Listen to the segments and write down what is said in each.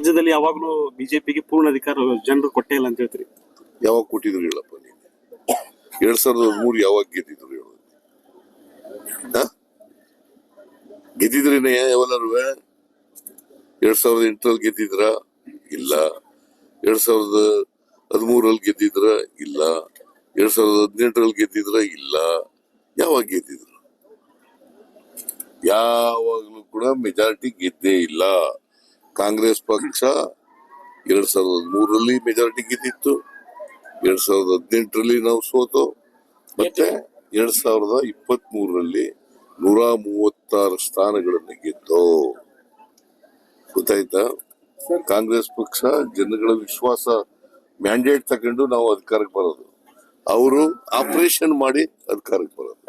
ರಾಜ್ಯದಲ್ಲಿ ಯಾವಾಗ್ಲೂ ಬಿಜೆಪಿಗೆ ಪೂರ್ಣ ಅಧಿಕಾರ ಜನರು ಕೊಟ್ಟೇ ಇಲ್ಲ ಅಂತ ಹೇಳ್ತೀರಿ? ಯಾವಾಗ ಕೊಟ್ಟಿದ್ರು ಹೇಳಪ್ಪ ನೀನು? ಎರಡ್ ಸಾವಿರದ ಹದಿಮೂರು ಯಾವಾಗ ಗೆದ್ದಿದ್ರು ಹೇಳು? ಗೆದ್ದಿದ್ರೇನೆ ಎರಡ್ ಸಾವಿರದ ಎಂಟರಲ್ಲಿ ಗೆದ್ದಿದ್ರ? ಇಲ್ಲ. ಎರಡ್ ಸಾವಿರದ ಹದಿಮೂರಲ್ಲಿ ಗೆದ್ದಿದ್ರ? ಇಲ್ಲ. ಎರಡ್ ಸಾವಿರದ ಹದಿನೆಂಟರಲ್ಲಿ ಗೆದ್ದಿದ್ರ? ಇಲ್ಲ. ಯಾವಾಗ ಗೆದ್ದಿದ್ರು? ಯಾವಾಗಲೂ ಕೂಡ ಮೆಜಾರಿಟಿ ಗೆದ್ದೇ ಇಲ್ಲ. ಕಾಂಗ್ರೆಸ್ ಪಕ್ಷ ಎರಡ್ ಸಾವಿರದ ಹದಿಮೂರರಲ್ಲಿ ಮೆಜಾರಿಟಿ ಗೆದ್ದಿತ್ತು. ಎರಡ್ ಸಾವಿರದ ಹದಿನೆಂಟರಲ್ಲಿ ನಾವು ಸೋತು. ಮತ್ತೆ ಎರಡ್ ಸಾವಿರದ ಇಪ್ಪತ್ತ್ ಮೂರರಲ್ಲಿ ನೂರ ಮೂವತ್ತಾರು ಸ್ಥಾನಗಳನ್ನು ಗೆದ್ದು. ಗೊತ್ತಾಯ್ತಾ? ಕಾಂಗ್ರೆಸ್ ಪಕ್ಷ ಜನಗಳ ವಿಶ್ವಾಸ ಮ್ಯಾಂಡೇಟ್ ತಗೊಂಡು ನಾವು ಅಧಿಕಾರಕ್ಕೆ ಬರೋದು. ಅವರು ಆಪರೇಷನ್ ಮಾಡಿ ಅಧಿಕಾರಕ್ಕೆ ಬರೋದು.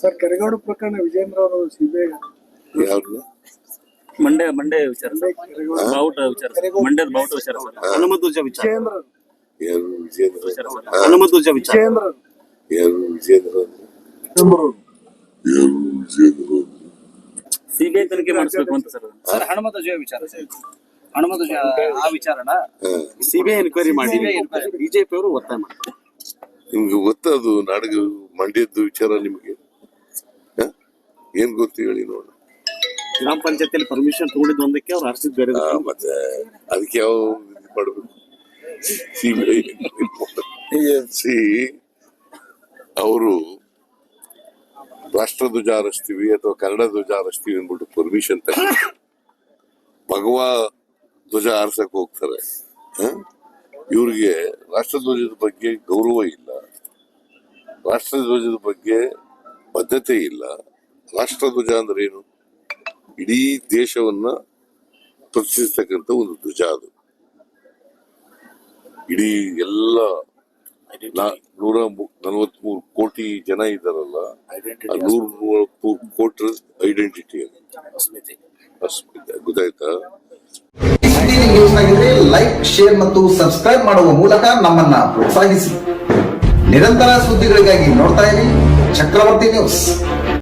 ಸರ್ ಕೆರೆಗೋಡು ಪ್ರಕರಣ ವಿಜೇಂದ್ರ ಅವರು ಸಿಬಿಐ ಮಂಡ್ಯ ಮಂಡ್ಯ ವಿಚಾರ ಸರ್. ಬಾವುಟ ವಿಚಾರ ಸರ್. ಮಂಡ್ಯದ ಬಾವುಟ ವಿಚಾರ ಸರ್. ಹನುಮಧ್ವಜ ವಿಚಾರ. ಯಾರು ವಿಜೇಂದ್ರ? ವಿಚಾರ ಸರ್. ಹನುಮಧ್ವಜ ವಿಚಾರ. ವಿಜೇಂದ್ರ? ಯಾರು ವಿಜೇಂದ್ರ? ಸಿಬಿಐ ತನಿಖೆ ಮಾಡಿಸ್ಬೇಕು ಅಂತ ಸರ್. ಸರ್ ಹನುಮಧ್ವಜ ವಿಚಾರ ಸರ್ ಹನುಮಧ್ವಜ ಆ ವಿಚಾರನ. ಸಿಬಿಐ ಎನ್ಕ್ವೈರಿ ಮಾಡಿ. ಬಿಜೆಪಿ ಅವರು ಒತ್ತಾಯ ಮಾಡ್ತಾರೆ ನಿಮ್ಗೆ ಗೊತ್ತದು ನಾಡಿಗೆ ಮಂಡ್ಯದ ವಿಚಾರ ನಿಮಗೆ? ಹ? ಏನ್ ಗೊತ್ತು ಹೇಳಿ ನೋಡ ಗ್ರಾಮ ಪಂಚಾಯತಿಯಲ್ಲಿ ಪರ್ಮಿಷನ್ ತಗೊಂಡಿದ್ದು ಒಂದಕ್ಕೆ ಅವ್ರು ಹರಿಸಿದ್ ಬೇರೆ ಮತ್ತೆ ಅದಕ್ಕೆ ಯಾವ ಇದು ಮಾಡ್ಬೇಕು ಸಿ ಅವರು ರಾಷ್ಟ್ರಧ್ವಜ ಹಾರಿಸ್ತೀವಿ ಅಥವಾ ಕನ್ನಡ ಧ್ವಜ ಹಾರಿಸ್ತೀವಿ ಅಂದ್ಬಿಟ್ಟು ಪರ್ಮಿಷನ್ ತಗೊಂಡು ಭಗವ ಧ್ವಜ ಹಾರಿಸಕ್ ಹೋಗ್ತಾರೆ. ಹ? ಇವ್ರಿಗೆ ರಾಷ್ಟ್ರಧ್ವಜದ ಬಗ್ಗೆ ಗೌರವ ಇಲ್ಲ. ರಾಷ್ಟ್ರಧ್ವಜದ ಬಗ್ಗೆ ಬದ್ಧತೆ ಇಲ್ಲ. ರಾಷ್ಟ್ರಧ್ವಜ ಅಂದ್ರೆ ಏನು? ಇಡೀ ದೇಶವನ್ನ ಪ್ರತಿಷ್ಠಿಸ್ತಕ್ಕಂಥ ಒಂದು ಧ್ವಜ ಅದು. ಇಡೀ ಎಲ್ಲ ನೂರ ನಲವತ್ಮೂರು ಕೋಟಿ ಜನ ಇದ್ದಾರಲ್ಲ ನೂರ ಮೂವತ್ಮೂರು ಕೋಟಿ ಐಡೆಂಟಿಟಿ ಅದು. ಅಸ್ಮಿತೆ. ಗೊತ್ತಾಯ್ತಾ? ನ್ಯೂಸ್ ಆಗಿದ್ರೆ ಲೈಕ್ ಶೇರ್ ಮತ್ತು ಸಬ್ಸ್ಕ್ರೈಬ್ ಮಾಡುವ ಮೂಲಕ ನಮ್ಮನ್ನ ಪ್ರೋತ್ಸಾಹಿಸಿ. ನಿರಂತರ ಸುದ್ದಿಗಳಿಗಾಗಿ ನೋಡ್ತಾ ಇರಿ ಚಕ್ರವರ್ತಿ ನ್ಯೂಸ್